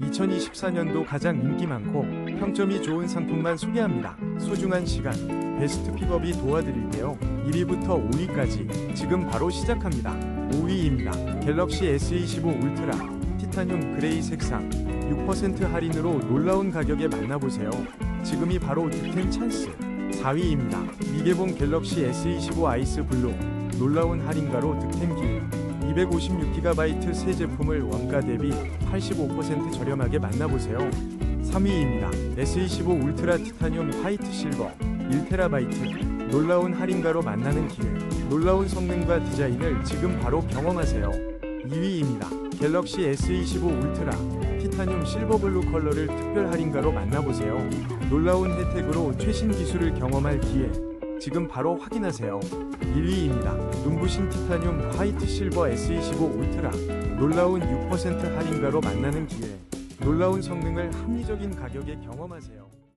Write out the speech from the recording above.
2024년도 가장 인기 많고 평점이 좋은 상품만 소개합니다. 소중한 시간, 베스트 픽업이 도와드릴게요. 1위부터 5위까지 지금 바로 시작합니다. 5위입니다. 갤럭시 S25 울트라 티타늄 그레이 색상 6% 할인으로 놀라운 가격에 만나보세요. 지금이 바로 득템 찬스. 4위입니다. 미개봉 갤럭시 S25 아이스 블루 놀라운 할인가로 득템 기회. 256GB 새 제품을 원가 대비 85% 저렴하게 만나보세요. 3위입니다. S25 울트라 티타늄 화이트 실버 1TB 놀라운 할인가로 만나는 기회. 놀라운 성능과 디자인을 지금 바로 경험하세요. 2위입니다. 갤럭시 S25 울트라 티타늄 실버 블루 컬러를 특별 할인가로 만나보세요. 놀라운 혜택으로 최신 기술을 경험할 기회. 지금 바로 확인하세요. 1위입니다. 눈부신 티타늄 화이트 실버 S25 울트라 놀라운 6% 할인가로 만나는 기회. 놀라운 성능을 합리적인 가격에 경험하세요.